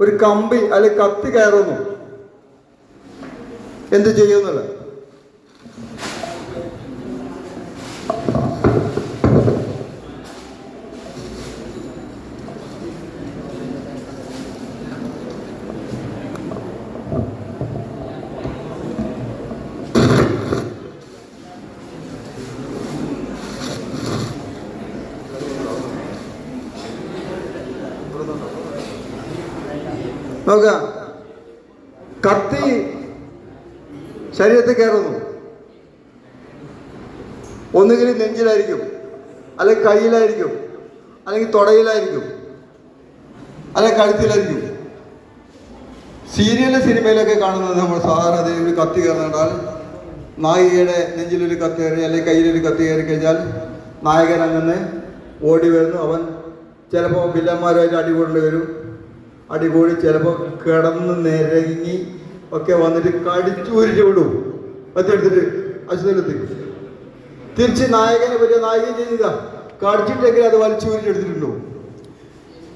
ഒരു കമ്പി അല്ലെങ്കിൽ കത്തി കയറുന്നു. എന്ത് ചെയ്യുന്നില്ല നോക്കുക കത്തി ശരീരത്തിൽ കയറുന്നു. ഒന്നുകിൽ നെഞ്ചിലായിരിക്കും അല്ലെങ്കിൽ കയ്യിലായിരിക്കും അല്ലെങ്കിൽ തുടയിലായിരിക്കും അല്ലെങ്കിൽ കഴുത്തിലായിരിക്കും. സീരിയൽ സിനിമയിലൊക്കെ കാണുന്നത് നമ്മൾ സാധാരണ ഒരു കത്തി കയറുന്നുണ്ടാൽ നായികയുടെ നെഞ്ചിലൊരു കത്തി കയറി അല്ലെങ്കിൽ കയ്യിലൊരു കത്തി കയറി കഴിഞ്ഞാൽ നായകൻ അങ്ങനെ ഓടി വരുന്നു. അവൻ ചിലപ്പോൾ വില്ലന്മാരുമായിട്ട് അടിപൊളി വരും. അടികൂടി ചിലപ്പോൾ കിടന്ന് നിരങ്ങി ഒക്കെ വന്നിട്ട് കടിച്ചു ഉരിച്ചു വിടും അതെടുത്തിട്ട് അശ്വതലത്തിൽ തിരിച്ച് നായകനെ പറ്റിയ നായകൻ ചെയ്ത കടിച്ചിട്ടെങ്കിൽ അത് വലിച്ചു ഉരിച്ചെടുത്തിട്ടുണ്ടോ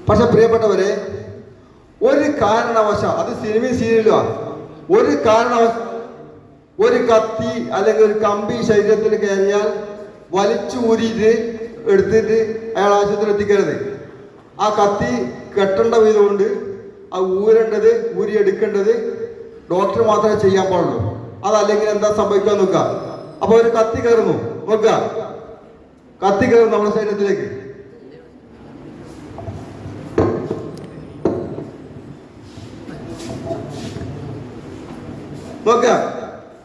പക്ഷെ പ്രിയപ്പെട്ടവരെ ഒരു കാരണവശ അത് സിനിമയും സീരിയലുമാ. ഒരു കാരണവശ ഒരു കത്തി അല്ലെങ്കിൽ ഒരു കമ്പി ശരീരത്തിൽ കയറിയാൽ വലിച്ചു ഊരിയിട്ട് എടുത്തിട്ട് അയാൾ ആശുപത്രി എത്തിക്കരുത്. ആ കത്തി കെട്ടേണ്ട വിധമുണ്ട് ആ ഊരേണ്ടത് ഊരി എടുക്കേണ്ടത് ഡോക്ടർ മാത്രമേ ചെയ്യാൻ പാടുള്ളൂ. അതല്ലെങ്കിൽ എന്താ സംഭവിക്കാൻ നോക്കുക. അപ്പൊ ഒരു കത്തി കയറുന്നു. നോക്ക കത്തി കയറും നമ്മുടെ ശരീരത്തിലേക്ക്. നോക്ക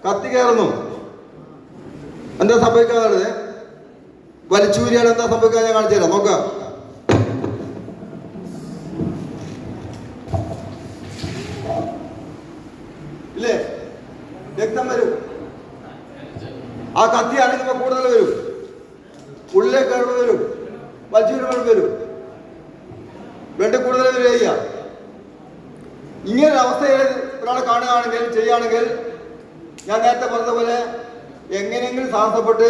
കത്തി കയറുന്നു. എന്താ സംഭവിക്കാറുള്ളത് വലിച്ചൂരിയാണ് എന്താ സംഭവിക്കാൻ ഞാൻ കാണിച്ചു തരാം നോക്കുക ഇല്ലേ രക്തം വരും ആ കത്തി അണിക്കുമ്പോൾ കൂടുതൽ വരും. ഉള്ളിലെ കഴിവ് വരും. വലിച്ചൂരി കഴിവ് വരും. ബ്ലഡ് കൂടുതൽ വരിക ഇങ്ങനെ അവസ്ഥയിൽ ഒരാളെ കാണുകയാണെങ്കിൽ ചെയ്യുകയാണെങ്കിൽ ഞാൻ നേരത്തെ പറഞ്ഞതുപോലെ എങ്ങനെയെങ്കിലും സാഹസപ്പെട്ട്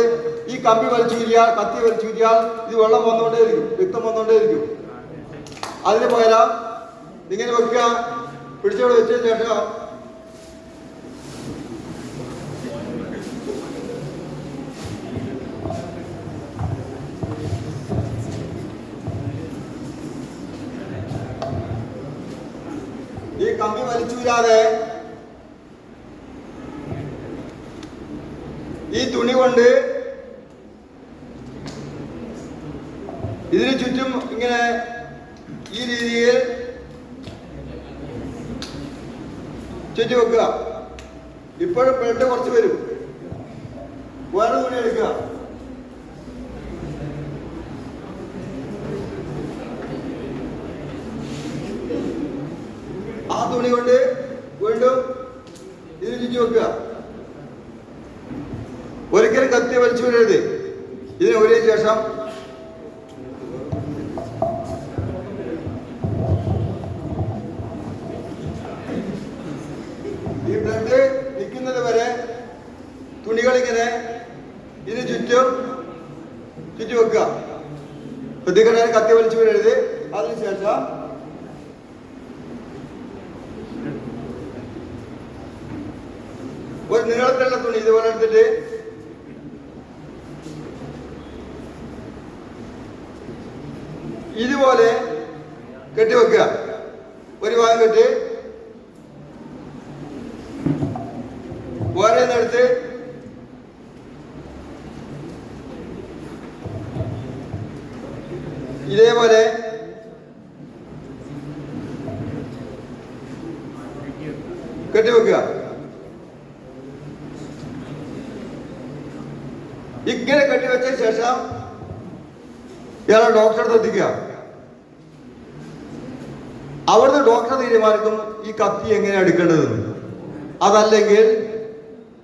ഈ കമ്പി വലിച്ചൂരിയാൽ കത്തി വലിച്ചൂരിയാൽ ഇത് വെള്ളം വന്നുകൊണ്ടേയിരിക്കും രക്തം വന്നുകൊണ്ടേയിരിക്കും. അതിന് പകരം ഇങ്ങനെ വെക്കുക. പിടിച്ചോട് വെച്ചതിന് ശേഷം ഈ കമ്പി വലിച്ചൂരാതെ ഈ തുണി കൊണ്ട് ഇതിന് ചുറ്റും ഇങ്ങനെ ഈ രീതിയിൽ ചുറ്റി വെക്കുക. ഇപ്പോഴും ബ്ലഡ് കുറച്ച് വരും. വേറെ തുണി എടുക്കുക. തുണി കൊണ്ട് വീണ്ടും ഇതിന് ചുറ്റി വെക്കുക. ഒരിക്കലും കത്തി വലിച്ചു വിടരുത്. ഇതിന് ഒരേ ശേഷം ഈ ബ്ലഡ് നിൽക്കുന്നത് വരെ തുണികളിങ്ങനെ ഇതിന് ചുറ്റും ചുറ്റി വെക്കുക. ശ്രദ്ധിക്കണേ കത്തി വലിച്ചു വിടരുത്. അതിനുശേഷം ഒരു നീളത്തിലുള്ള തുണി ഇതുപോലെ എടുത്തിട്ട്. ഇതുപോലെ കെട്ടിവെക്കുക ഒരു ഭാഗം കെട്ടി. വേറെ എടുത്ത്. ഇതേപോലെ കെട്ടിവെക്കുക ഇങ്ങനെ കെട്ടിവെച്ച ശേഷം ഇയാളെ ഡോക്ടറെ എത്തിക്കുക. അവിടുന്ന് ഡോക്ടർ തീരുമാനിക്കും ഈ കത്തി എങ്ങനെ എടുക്കേണ്ടതെന്ന് അതല്ലെങ്കിൽ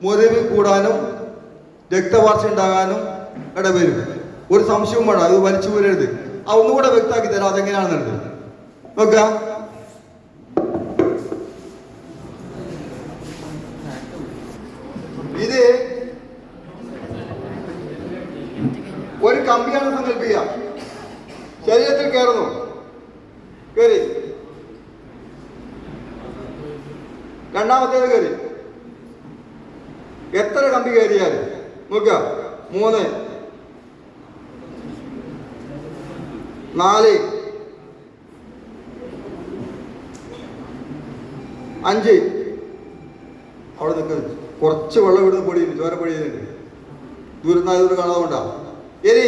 മുറിവ് കൂടാനും രക്തവാർച്ച ഉണ്ടാകാനും ഇടവരും. ഒരു സംശയവും വേണം അത് വലിച്ചു പോരരുത് ആ ഒന്നുകൂടെ വ്യക്തമാക്കി തരാം അതെങ്ങനെയാണെന്നുള്ളത്. നോക്കാം കമ്പിയാണ് സങ്കല്പിക്കുക. ശരീരത്തിൽ കയറുന്നു. കയറി. രണ്ടാമത്തേത് കയറി. എത്ര കമ്പി കയറിയാൽ? നോക്കുക. മൂന്ന്. നാല്. അഞ്ച്. അവിടെ നിൽക്കുന്നു കുറച്ച് വെള്ളം ഇവിടുന്ന് പൊടിയുണ്ട് ചോര പൊടിയുന്നുണ്ട് ദൂരത്തായതുകൊണ്ട് കാണാതെ ഇനി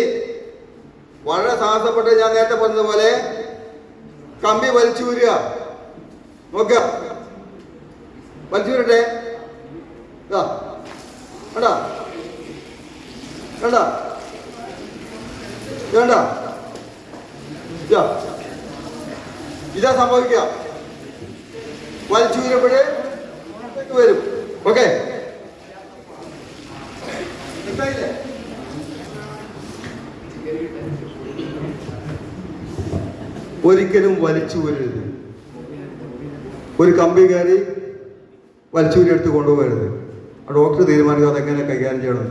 വളരെ സാഹസപ്പെട്ട് ഞാൻ നേരത്തെ പറഞ്ഞതുപോലെ കമ്പി വലിച്ചു ഊരുക നോക്കുക. വലിച്ചു ഊരട്ടെ ഇതാ. കണ്ടാ? കണ്ടാ? വേണ്ട ഇതാ. സംഭവിക്കുക. വലിച്ചു വീരപ്പോഴേ വരും. ഓക്കെ? ഒരിക്കലും വലിച്ചു വരരുത്. ഒരു കമ്പി കയറി വലിച്ചൂരി എടുത്ത് കൊണ്ടുപോകരുത് ഡോക്ടർ തീരുമാനിക്കും അതെങ്ങനെ കൈകാര്യം ചെയ്യണം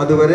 അതുവരെ